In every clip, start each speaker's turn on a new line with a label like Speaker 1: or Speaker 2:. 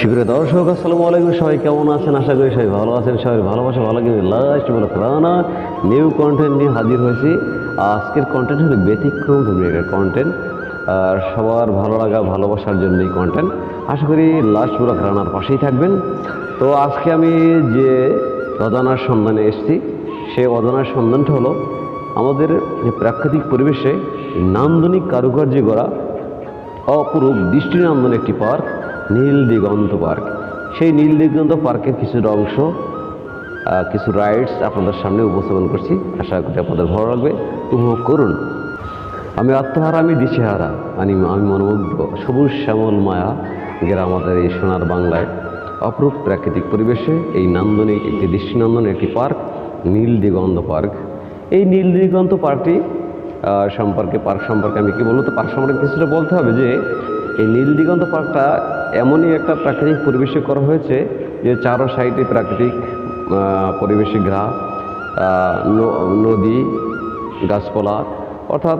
Speaker 1: সুপ্রিয় দর্শক, আসসালামু আলাইকুম। সবাই কেমন আছেন? আশা করি সবাই ভালো আছেন, সবাই ভালোবাসা, ভালো কিন্তু লাস্ট বলে প্রাণা নিউ কন্টেন্ট নিয়ে হাজির হয়েছি। আজকের কন্টেন্ট হলো ব্যতিক্রম ধর্মীয় কন্টেন্ট আর সবার ভালো লাগা, ভালোবাসার জন্যই কন্টেন্ট আশা করি লাস্ট বলে রানার পাশেই থাকবেন। তো আজকে আমি যে অজানার সন্ধানে এসেছি সেই অজানার সন্ধানটা হলো আমাদের প্রাকৃতিক পরিবেশে নান্দনিক কারুকার্যে গড়া অপরূপ দৃষ্টিনন্দন একটি পার্ক। নীল দিগন্ত পার্ক। সেই নীল দিগন্ত পার্কের কিছুটা অংশ কিছু রাইডস আপনাদের সামনে উপস্থাপন করছি। আশা করি আপনাদের ভালো লাগবে। উপভোগ করুন। আমি আত্মহারা, আমি দিশেহারা আমি আমি মনোমুগ্ধ। সবুজ শ্যামল মায়া গেরা আমাদের এই সোনার বাংলায় অপরূপ প্রাকৃতিক পরিবেশে এই নান্দনিক একটি দৃষ্টিনন্দন একটি পার্ক, নীল দিগন্ত পার্ক। এই নীল দিগন্ত পার্কটি সম্পর্কে, পার্ক সম্পর্কে আমি কি বলব? তো পার্ক সম্পর্কে কিছুটা বলতে হবে যে, এই নীল দিগন্ত পার্কটা এমনই একটা প্রাকৃতিক পরিবেশে করা হয়েছে যে চারো সাইডে প্রাকৃতিক পরিবেশে ন- নদী, গাছপালা, অর্থাৎ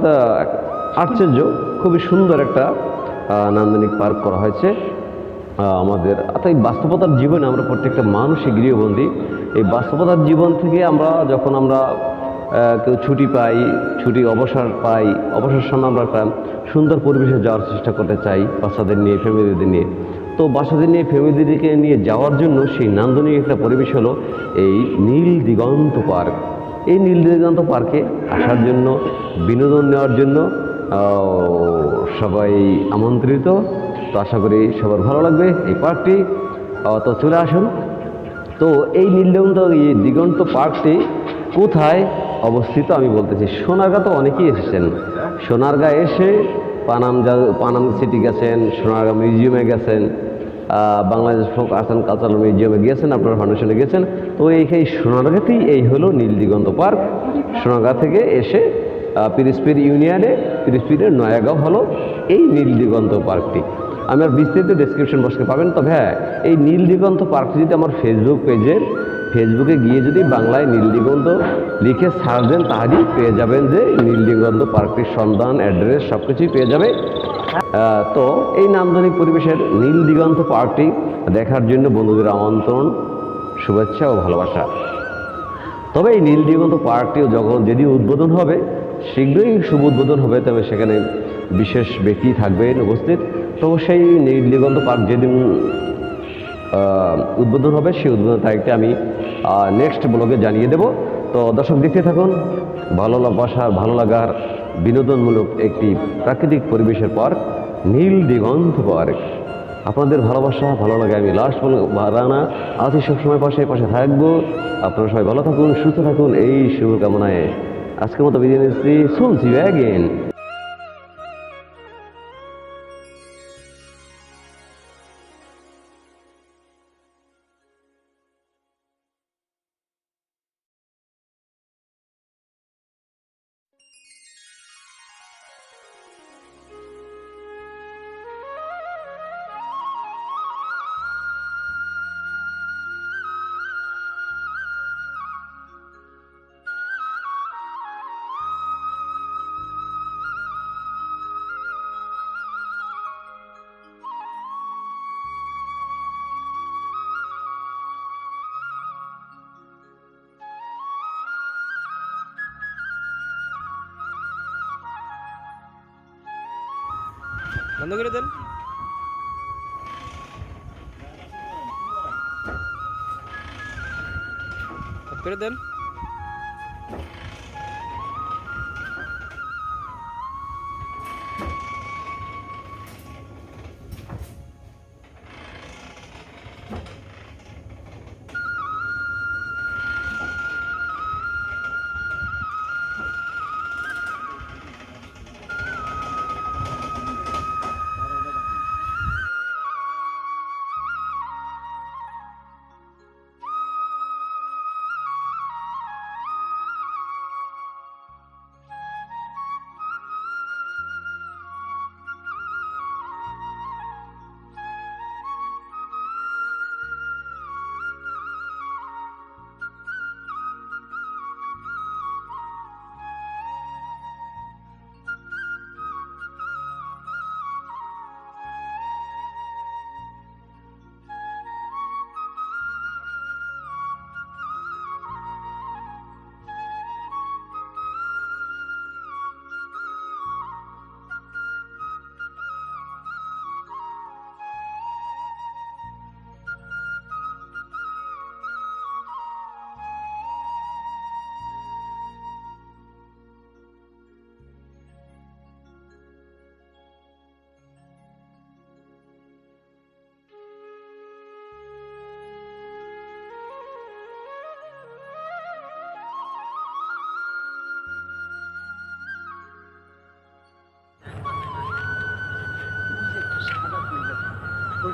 Speaker 1: আশ্চর্য, খুবই সুন্দর একটা নান্দনিক পার্ক করা হয়েছে। আমাদের এই বাস্তবতার জীবনে আমরা প্রত্যেকটা মানুষই গৃহবন্দী। এই বাস্তবতার জীবন থেকে আমরা যখন আমরা কেউ ছুটি পাই, ছুটি অবসর পাই, অবসর সময় আমরা একটা সুন্দর পরিবেশে যাওয়ার চেষ্টা করতে চাই বাচ্চাদের নিয়ে, ফ্যামিলিদের নিয়ে। তো বাচ্চাদের নিয়ে, ফ্যামিলিদেরকে নিয়ে যাওয়ার জন্য সেই নান্দনিক একটা পরিবেশ হলো এই নীল দিগন্ত পার্ক। এই নীল দিগন্ত পার্কে আসার জন্য, বিনোদন নেওয়ার জন্য সবাই আমন্ত্রিত। তো আশা করি সবার ভালো লাগবে এই পার্কটি। তো চলে আসুন। তো এই নীলদিগন্ত এই দিগন্ত পার্কটি কোথায়? অবস্থিত, আমি বলতেছি, সোনারগাঁ তো অনেকেই এসেছেন। সোনারগাঁ এসে পানাম পানাম সিটি গেছেন, সোনারগাঁ মিউজিয়ামে গেছেন Bangladesh folk art and cultural মিউজিয়ামে গিয়েছেন আপনার ফাউন্ডেশনে গেছেন। তো এই এই সোনারগাঁতেই এই হলো নীল দিগন্ত পার্ক। সোনারগাঁ থেকে এসে পিরিসপির ইউনিয়নে পিরিসপিরের নয়াগাঁও হলো এই নীল দিগন্ত পার্কটি আমার বিস্তারিত ডেসক্রিপশন বক্সে পাবেন, তবে হ্যাঁ এই নীল দিগন্ত পার্কটি যদি আমার ফেসবুক পেজের ফেসবুকে গিয়ে যদি বাংলায় নীল দিগন্ত লিখে সার্চ দেন, তাহলেই পেয়ে যাবেন যে নীল দিগন্ত পার্কটির সন্ধান, অ্যাড্রেস সব কিছুই পেয়ে যাবে। তো এই নান্দনিক পরিবেশের নীল দিগন্ত পার্কটি দেখার জন্য বন্ধুদের আমন্ত্রণ, শুভেচ্ছা ও ভালোবাসা। তবে এই নীল দিগন্ত পার্কটিও যখন যদি উদ্বোধন হবে, শীঘ্রই শুভ উদ্বোধন হবে, তবে সেখানে বিশেষ ব্যক্তি থাকবেন, উপস্থিত। তো সেই নীল দিগন্ত পার্ক যেদিন উদ্বোধন হবে, সেই উদ্বোধন তারিখটা আমি নেক্সট ব্লগে জানিয়ে দেব। তো দর্শক দেখতে থাকুন, ভালো বাসার ভালো লাগার বিনোদনমূলক একটি প্রাকৃতিক পরিবেশের পার্ক নীল দিগন্ত পার্ক। আপনাদের ভালোবাসা, ভালো লাগে, আমি লাস্ট রানা। আছি সবসময় পাশে পাশে থাকব। আপনারা সবাই ভালো থাকুন, সুস্থ থাকুন, এই শুভকামনায় আজকের মতো বিদায় নিচ্ছি। শুনছি
Speaker 2: বন্ধ করে দেন। করে দেন।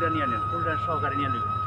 Speaker 3: নিয়ে নেন ফুলটা সহকারে নিয়ে নেবেন